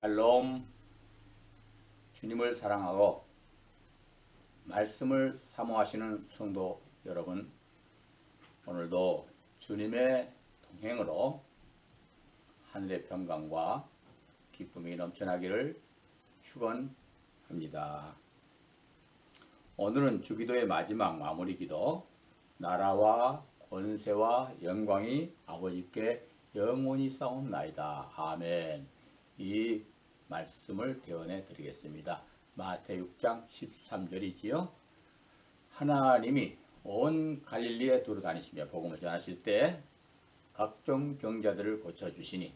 샬롬 주님을 사랑하고 말씀을 사모하시는 성도 여러분 오늘도 주님의 동행으로 하늘의 평강과 기쁨이 넘쳐나기를 축원합니다. 오늘은 주기도의 마지막 마무리 기도 나라와 권세와 영광이 아버지께 영원히 싸움나이다. 아멘. 이 말씀을 대언해 드리겠습니다. 마태 6장 13절이지요. 하나님이 온 갈릴리에 돌아다니시며 복음을 전하실 때 각종 병자들을 고쳐주시니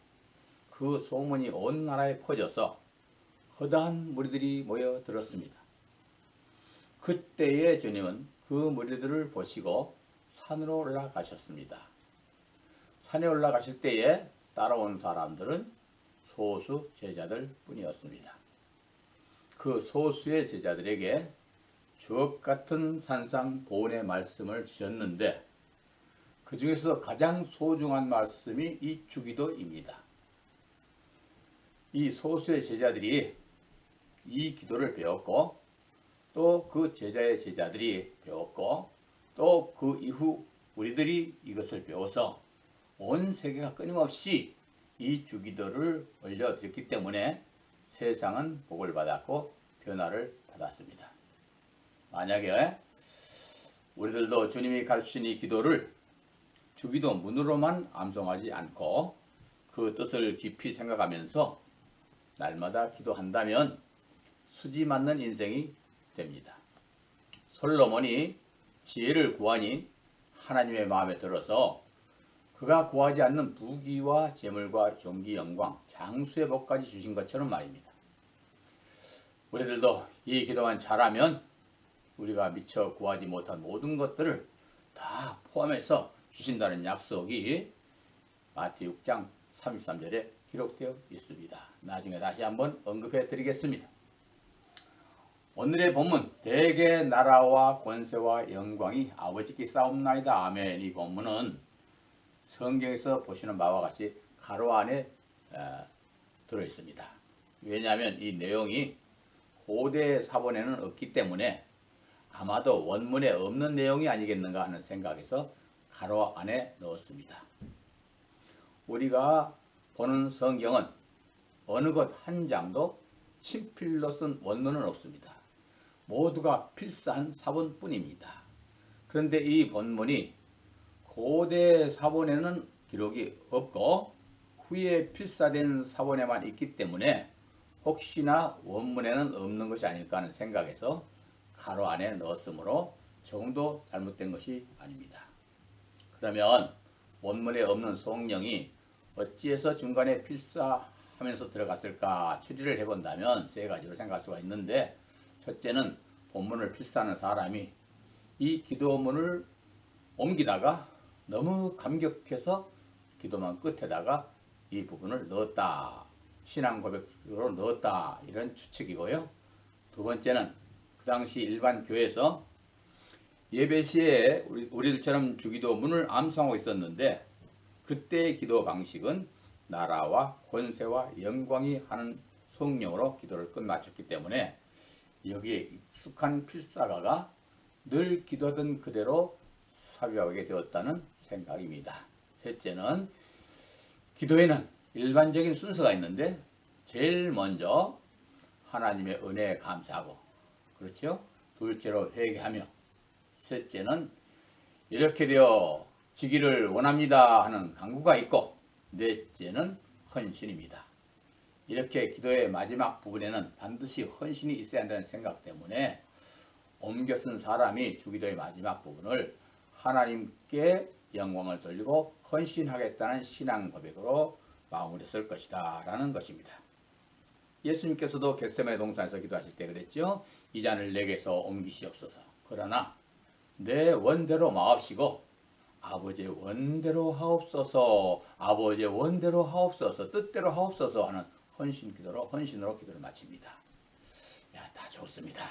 그 소문이 온 나라에 퍼져서 허다한 무리들이 모여들었습니다. 그때에 주님은 그 무리들을 보시고 산으로 올라가셨습니다. 산에 올라가실 때에 따라온 사람들은 소수 제자들 뿐이었습니다. 그 소수의 제자들에게 주옥 같은 산상 보온의 말씀을 주셨는데 그 중에서 가장 소중한 말씀이 이 주기도입니다. 이 소수의 제자들이 이 기도를 배웠고 또 그 제자의 제자들이 배웠고 또 그 이후 우리들이 이것을 배워서 온 세계가 끊임없이 이 주기도를 올려드렸기 때문에 세상은 복을 받았고 변화를 받았습니다. 만약에 우리들도 주님이 가르치신 이 기도를 주기도 문으로만 암송하지 않고 그 뜻을 깊이 생각하면서 날마다 기도한다면 수지 맞는 인생이 됩니다. 솔로몬이 지혜를 구하니 하나님의 마음에 들어서 그가 구하지 않는 부귀와 재물과 종기 영광, 장수의 복까지 주신 것처럼 말입니다. 우리들도 이 기도만 잘하면 우리가 미처 구하지 못한 모든 것들을 다 포함해서 주신다는 약속이 마태 6장 33절에 기록되어 있습니다. 나중에 다시 한번 언급해 드리겠습니다. 오늘의 본문 대개 나라와 권세와 영광이 아버지께 싸움나이다. 아멘. 이 본문은 성경에서 보시는 바와 같이 가로 안에 어, 들어 있습니다. 왜냐하면 이 내용이 고대 사본에는 없기 때문에 아마도 원문에 없는 내용이 아니겠는가 하는 생각에서 가로 안에 넣었습니다. 우리가 보는 성경은 어느 것 한 장도 친필로 쓴 원문은 없습니다. 모두가 필사한 사본뿐입니다. 그런데 이 본문이 고대 사본에는 기록이 없고 후에 필사된 사본에만 있기 때문에 혹시나 원문에는 없는 것이 아닐까 하는 생각에서 가로 안에 넣었으므로 조금도 잘못된 것이 아닙니다. 그러면 원문에 없는 성령이 어찌해서 중간에 필사하면서 들어갔을까 추리를 해본다면 세 가지로 생각할 수가 있는데 첫째는 본문을 필사하는 사람이 이 기도문을 옮기다가 너무 감격해서 기도만 끝에다가 이 부분을 넣었다. 신앙 고백으로 넣었다. 이런 추측이고요. 두 번째는 그 당시 일반 교회에서 예배 시에 우리, 들처럼 주기도 문을 암송하고 있었는데 그때의 기도 방식은 나라와 권세와 영광이 하는 성령으로 기도를 끝마쳤기 때문에 여기에 익숙한 필사가가 늘 기도하던 그대로 삽입하게 되었다는 생각입니다. 셋째는 기도에는 일반적인 순서가 있는데 제일 먼저 하나님의 은혜에 감사하고 그렇죠? 둘째로 회개하며 셋째는 이렇게 되어 지기를 원합니다 하는 강구가 있고 넷째는 헌신입니다. 이렇게 기도의 마지막 부분에는 반드시 헌신이 있어야 한다는 생각 때문에 옮겨 쓴 사람이 주기도의 마지막 부분을 하나님께 영광을 돌리고 헌신하겠다는 신앙 고백으로 마무리했을 것이다 라는 것입니다. 예수님께서도 겟세마네 동산에서 기도하실 때 그랬죠. 이 잔을 내게서 옮기시옵소서. 그러나 내 원대로 마옵시고 아버지의 원대로 하옵소서 아버지의 원대로 하옵소서 뜻대로 하옵소서 하는 헌신 기도로 헌신으로 기도를 마칩니다. 야, 다 좋습니다.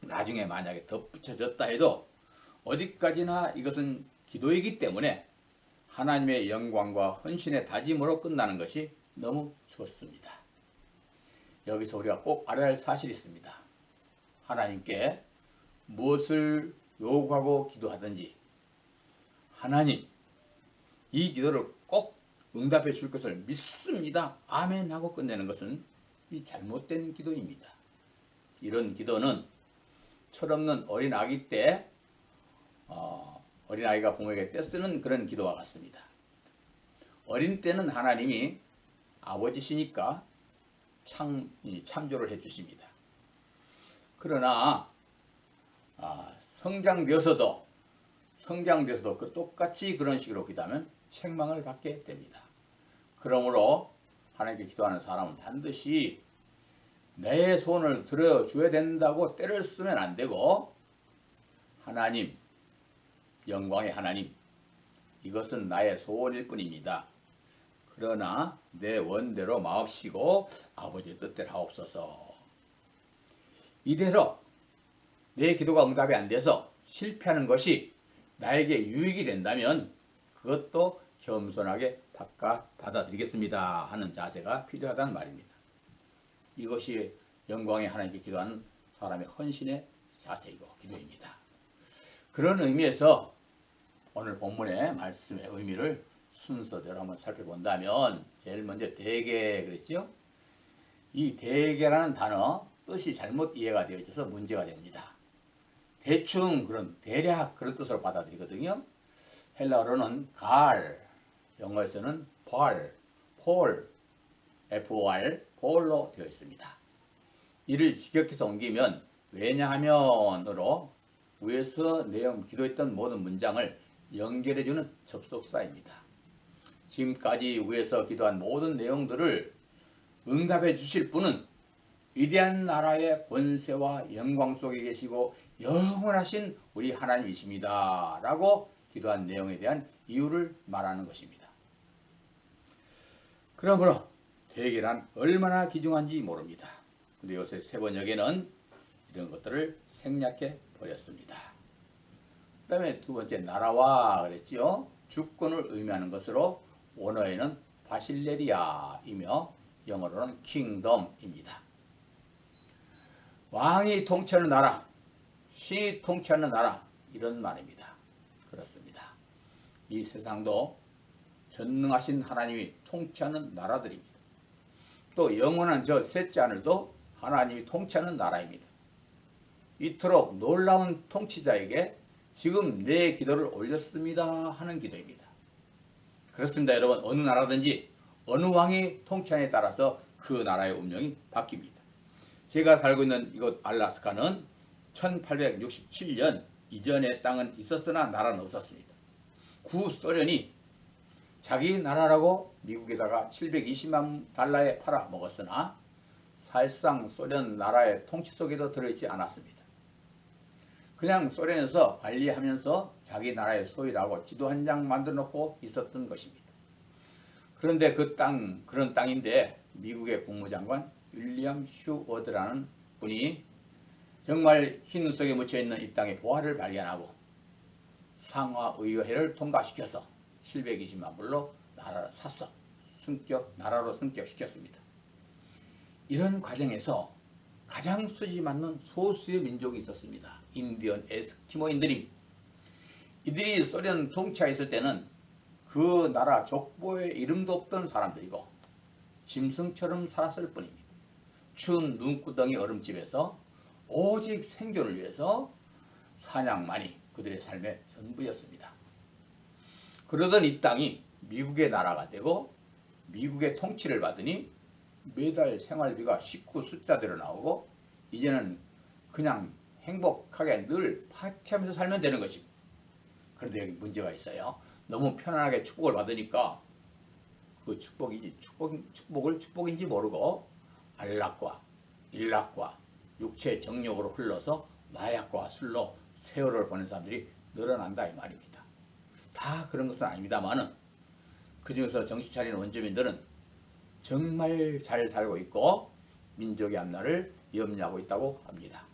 나중에 만약에 덧붙여졌다 해도 어디까지나 이것은 기도이기 때문에 하나님의 영광과 헌신의 다짐으로 끝나는 것이 너무 좋습니다. 여기서 우리가 꼭 알아야 할 사실이 있습니다. 하나님께 무엇을 요구하고 기도하든지 하나님 이 기도를 꼭 응답해 줄 것을 믿습니다. 아멘 하고 끝내는 것은 이 잘못된 기도입니다. 이런 기도는 철없는 어린 아기 때 어, 어린 아이가 부모에게 떼쓰는 그런 기도와 같습니다. 어린 때는 하나님이 아버지시니까 참, 참조를 해주십니다. 그러나 아, 성장되어서도 성장돼서도 그 똑같이 그런 식으로 기도하면 책망을 받게 됩니다. 그러므로 하나님께 기도하는 사람은 반드시 내 손을 들어줘야 된다고 때를 쓰면 안 되고 하나님, 영광의 하나님, 이것은 나의 소원일 뿐입니다. 그러나 내 원대로 마옵시고 아버지의 뜻대로 하옵소서. 이대로 내 기도가 응답이 안 돼서 실패하는 것이 나에게 유익이 된다면 그것도 겸손하게 바깥 받아들이겠습니다 하는 자세가 필요하다는 말입니다. 이것이 영광의 하나님께 기도하는 사람의 헌신의 자세이고 기도입니다. 그런 의미에서 오늘 본문의 말씀의 의미를 순서대로 한번 살펴본다면 제일 먼저 대개 그랬죠? 이 대개라는 단어 뜻이 잘못 이해가 되어 있어서 문제가 됩니다. 대충 그런 대략 그런 뜻으로 받아들이거든요. 헬라어로는 갈, 영어에서는 폴, 폴, FOR, 폴로 되어 있습니다. 이를 직역해서 옮기면 왜냐하면으로 위에서 내용 기도했던 모든 문장을 연결해주는 접속사입니다. 지금까지 위에서 기도한 모든 내용들을 응답해 주실 분은 위대한 나라의 권세와 영광 속에 계시고 영원하신 우리 하나님이십니다. 라고 기도한 내용에 대한 이유를 말하는 것입니다. 그러므로 대계란 얼마나 귀중한지 모릅니다. 근데 요새 세번역에는 이런 것들을 생략해 버렸습니다. 그 다음에 두 번째 나라와 그랬지요. 주권을 의미하는 것으로 원어에는 바실레리아이며 영어로는 킹덤입니다. 왕이 통치하는 나라, 신이 통치하는 나라 이런 말입니다. 그렇습니다. 이 세상도 전능하신 하나님이 통치하는 나라들입니다. 또 영원한 저 셋째 하늘도 하나님이 통치하는 나라입니다. 이토록 놀라운 통치자에게 지금 내 기도를 올렸습니다 하는 기도입니다. 그렇습니다 여러분 어느 나라든지 어느 왕이 통치하에 따라서 그 나라의 운명이 바뀝니다. 제가 살고 있는 이곳 알라스카는 1867년 이전의 땅은 있었으나 나라는 없었습니다. 구소련이 자기 나라라고 미국에다가 720만 달러에 팔아 먹었으나 사실상 소련 나라의 통치 속에도 들어있지 않았습니다. 그냥 소련에서 관리하면서 자기 나라의 소유라고 지도 한 장 만들어 놓고 있었던 것입니다. 그런데 그 땅, 그런 땅인데 미국의 국무장관 윌리엄 슈워드라는 분이 정말 흰 속에 묻혀있는 이 땅의 보화를 발견하고 상하의회를 통과시켜서 720만 불로 나라를 샀어. 승격, 나라로 승격시켰습니다. 이런 과정에서 가장 수지 맞는 소수의 민족이 있었습니다. 인디언 에스키모인들이 이들이 소련 통치하에 있을 때는 그 나라 족보에 이름도 없던 사람들이고 짐승처럼 살았을 뿐입니다. 추운 눈구덩이 얼음집에서 오직 생존을 위해서 사냥만이 그들의 삶의 전부였습니다. 그러던 이 땅이 미국의 나라가 되고 미국의 통치를 받으니 매달 생활비가 식구 숫자대로 나오고 이제는 그냥 행복하게 늘 파티하면서 살면 되는 것입니다. 그런데 여기 문제가 있어요. 너무 편안하게 축복을 받으니까 그 축복이 축복, 축복을 축복인지 모르고 안락과 일락과 육체 정욕으로 흘러서 마약과 술로 세월을 보낸 사람들이 늘어난다 이 말입니다. 다 그런 것은 아닙니다만은 그 중에서 정신 차리는 원주민들은 정말 잘 살고 있고 민족의 앞날을 염려하고 있다고 합니다.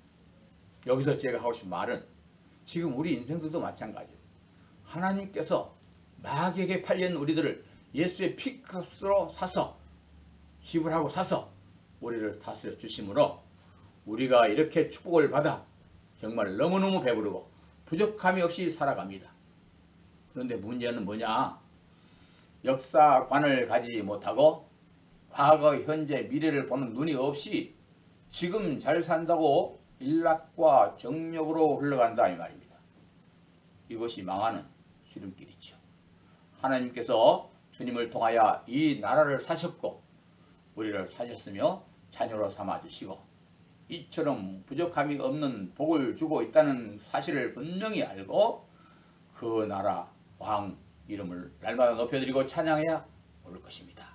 여기서 제가 하고 싶은 말은 지금 우리 인생들도 마찬가지예요. 하나님께서 마귀에게 팔린 우리들을 예수의 피값으로 사서 지불하고 사서 우리를 다스려 주심으로 우리가 이렇게 축복을 받아 정말 너무너무 배부르고 부족함이 없이 살아갑니다. 그런데 문제는 뭐냐? 역사관을 가지지 못하고 과거, 현재, 미래를 보는 눈이 없이 지금 잘 산다고 일락과 정력으로 흘러간다 이 말입니다. 이것이 망하는 지름길이죠. 하나님께서 주님을 통하여 이 나라를 사셨고 우리를 사셨으며 자녀로 삼아주시고 이처럼 부족함이 없는 복을 주고 있다는 사실을 분명히 알고 그 나라 왕 이름을 날마다 높여드리고 찬양해야 올 것입니다.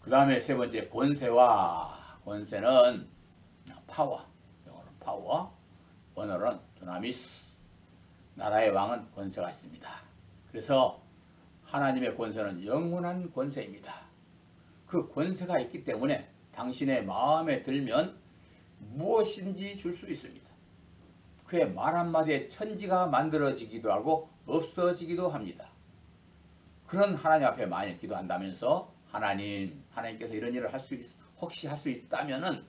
그 다음에 세 번째 권세와 권세는 파워, 영어로 파워, 원어로는 두나미스, 나라의 왕은 권세가 있습니다. 그래서 하나님의 권세는 영원한 권세입니다. 그 권세가 있기 때문에 당신의 마음에 들면 무엇인지 줄 수 있습니다. 그의 말 한마디에 천지가 만들어지기도 하고 없어지기도 합니다. 그런 하나님 앞에 많이 기도한다면서 하나님, 하나님께서 이런 일을 할수 있, 혹시 할 수 있다면은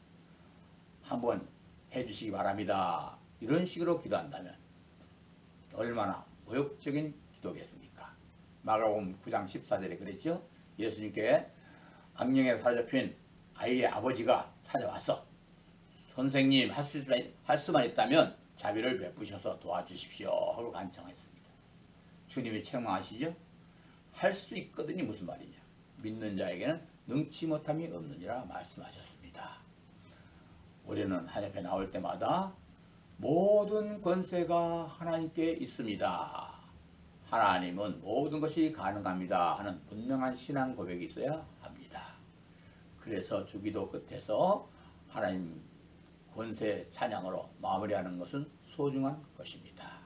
한번 해주시기 바랍니다. 이런 식으로 기도한다면 얼마나 모욕적인 기도겠습니까? 마가복음 9장 14절에 그랬죠. 예수님께 악령에 사로잡힌 아이의 아버지가 찾아와서 선생님 할, 수, 할 수만 있다면 자비를 베푸셔서 도와주십시오 하고 간청했습니다. 주님이 책망하시죠? 할 수 있거든요. 무슨 말이냐. 믿는 자에게는 능치 못함이 없느니라 말씀하셨습니다. 우리는 하나님께 나올 때마다 모든 권세가 하나님께 있습니다. 하나님은 모든 것이 가능합니다 하는 분명한 신앙 고백이 있어야 합니다. 그래서 주기도 끝에서 하나님 권세 찬양으로 마무리하는 것은 소중한 것입니다.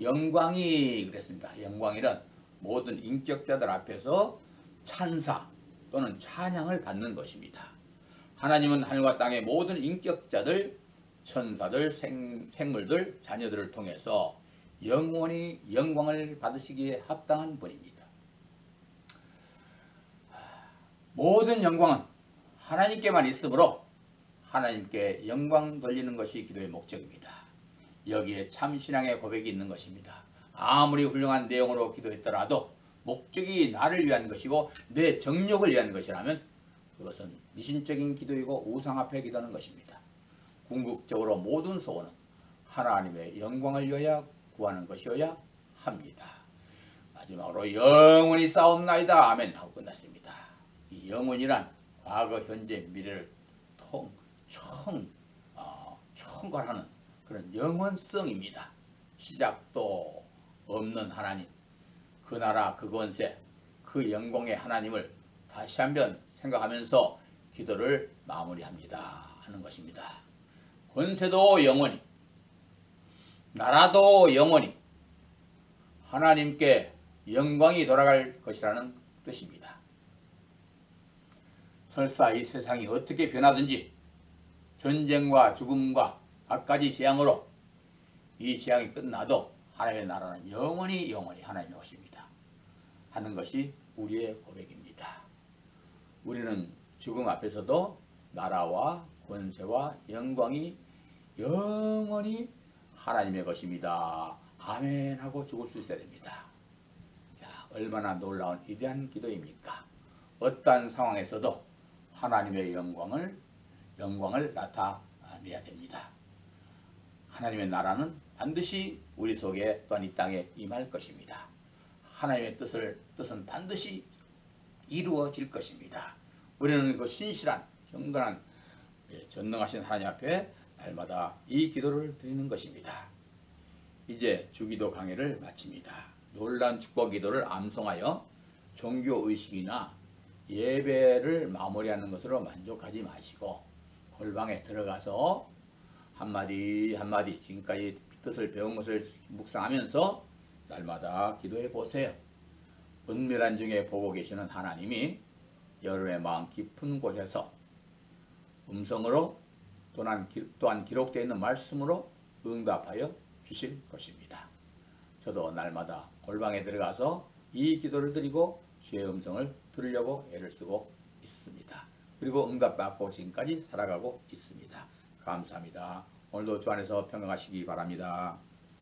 영광이 그랬습니다. 영광이란 모든 인격자들 앞에서 찬사 또는 찬양을 받는 것입니다. 하나님은 하늘과 땅의 모든 인격자들, 천사들, 생, 생물들, 자녀들을 통해서 영원히 영광을 받으시기에 합당한 분입니다. 모든 영광은 하나님께만 있으므로 하나님께 영광 돌리는 것이 기도의 목적입니다. 여기에 참 신앙의 고백이 있는 것입니다. 아무리 훌륭한 내용으로 기도했더라도 목적이 나를 위한 것이고 내 정력을 위한 것이라면 그것은 미신적인 기도이고 우상 앞에 기도하는 것입니다. 궁극적으로 모든 소원은 하나님의 영광을 위하여 구하는 것이어야 합니다. 마지막으로 영원히 싸움나이다 아멘 하고 끝났습니다. 이 영원이란 과거, 현재, 미래를 통, 청, 어, 총괄하는 그런 영원성입니다. 시작도 없는 하나님, 그 나라, 그 권세, 그 영광의 하나님을 다시 한번 생각하면서 기도를 마무리합니다. 하는 것입니다. 권세도 영원히, 나라도 영원히 하나님께 영광이 돌아갈 것이라는 뜻입니다. 설사 이 세상이 어떻게 변하든지 전쟁과 죽음과 갖가지 재앙으로 이 재앙이 끝나도 하나님의 나라는 영원히 영원히 하나님의 것입니다. 하는 것이 우리의 고백입니다. 우리는 죽음 앞에서도 나라와 권세와 영광이 영원히 하나님의 것입니다. 아멘 하고 죽을 수 있어야 됩니다. 자, 얼마나 놀라운 위대한 기도입니까? 어떠한 상황에서도 하나님의 영광을 영광을 나타내야 됩니다. 하나님의 나라는 반드시 우리 속에 또한 이 땅에 임할 것입니다. 하나님의 뜻을 뜻은 반드시 이루어질 것입니다. 우리는 그 신실한 경건한 예, 전능하신 하나님 앞에 날마다 이 기도를 드리는 것입니다. 이제 주기도 강의를 마칩니다. 놀란 축복 기도를 암송하여 종교 의식이나 예배를 마무리하는 것으로 만족하지 마시고 골방에 들어가서 한마디 한마디 지금까지 뜻을 배운 것을 묵상하면서 날마다 기도해 보세요. 은밀한 중에 보고 계시는 하나님이 여러분의 마음 깊은 곳에서 음성으로 또한, 또한 기록되어 있는 말씀으로 응답하여 주실 것입니다. 저도 날마다 골방에 들어가서 이 기도를 드리고 주의 음성을 들으려고 애를 쓰고 있습니다. 그리고 응답받고 지금까지 살아가고 있습니다. 감사합니다. 오늘도 주 안에서 평강하시기 바랍니다.